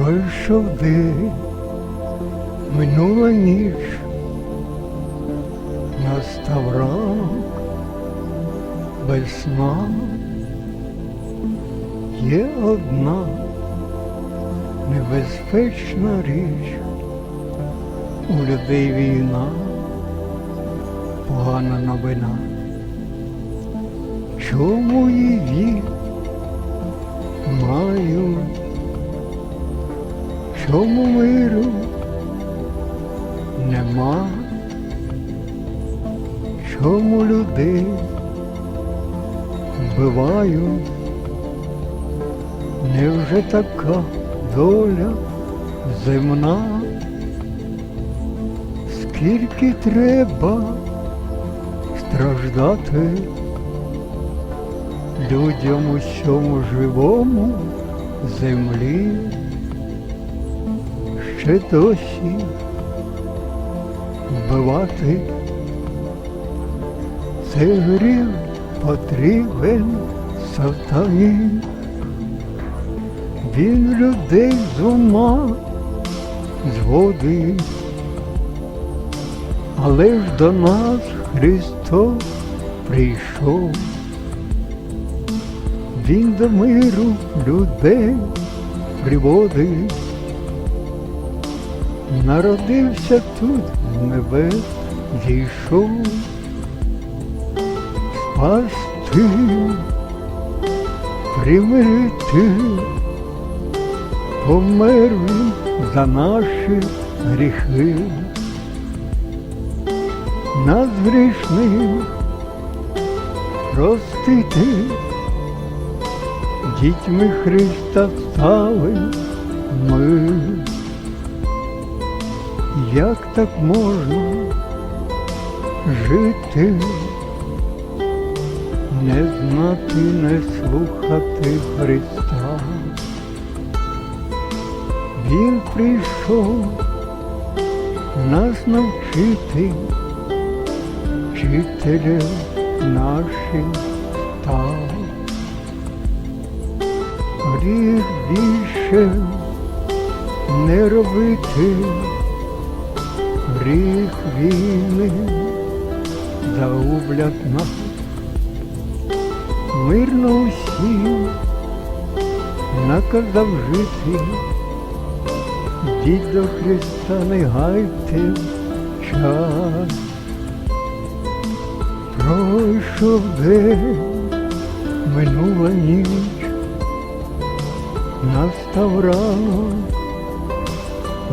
Пройшов день, минула ніч, настав ранок без сна. Є одна небезпечна річ, у людей війна, погана новина. Чому її маю? Чому миру нема? Чому людей вбивають? Невже така доля земна? Скільки треба страждати людям усьому живому землі? Ще досі вбивати це гріх потрібен сатані. Він людей з ума зводить, але ж до нас Христос прийшов. Він до миру людей приводить. Народився тут з небес, зійшов. Спасти, примирити, помер він за наші гріхи, нас грішних простити, дітьми Христа стали ми. Як так можна жити, не знати, не слухати Христа? Він прийшов нас навчити, вчителем нашим став. Гріх більше не робити гріх війни загублять нас. Мирно усім наказав жити, Йдіть до Христа, не гайте час. Пройшов день, минула ніч, настав ранок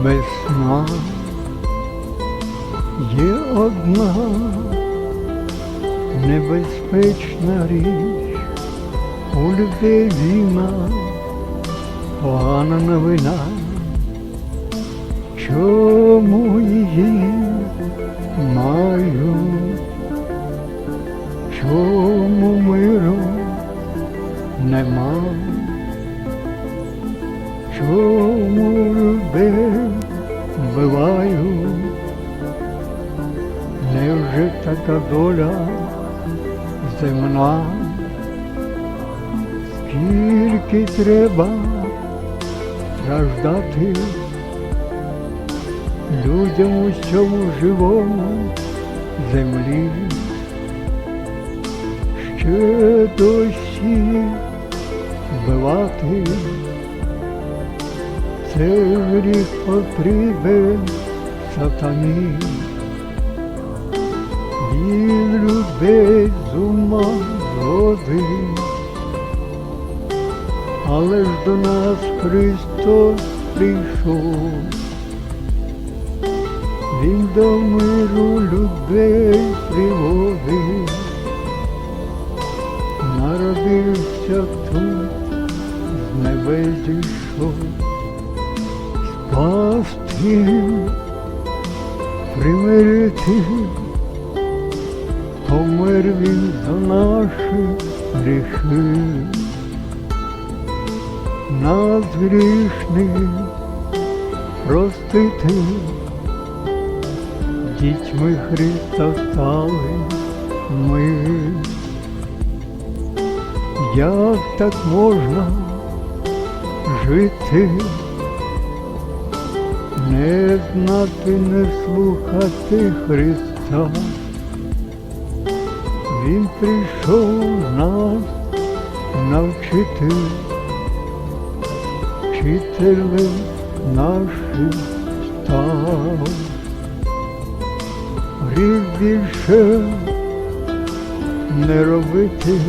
без сна. Є одна небезпечна річ, у людей війна, погана новина. Чому її маю? Чому миру нема? Чому людей вбивають? Невже така доля земна? Скільки треба страждати людям у цьому живому землі? Ще досі вбивати це гріх потрібен сатані. Він людей з ума зводить, але ж до нас Христос прийшов. Він до миру людей приводить, народився тут, з небес зійшов, спасти, примирити. Помер він за наші гріхи, нас грішних простити, дітьми Христа стали ми. Як так можна жити, не знати, не слухати Христа. Він прийшов нас навчити, вчителем нашим став. Гріх більше не робити,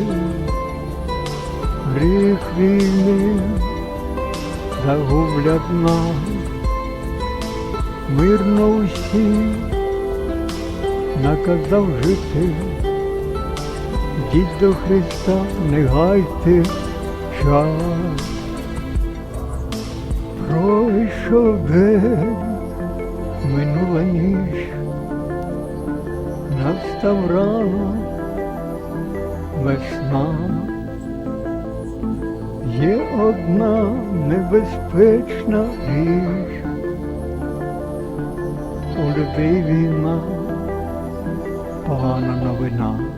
гріх війни загублять нас, мирно усі наказав жити, йдіть до Христа, не гайте час. Пройшов день, минула ніч, настав рано весна. Є одна небезпечна річ, у людей війна, погана новина.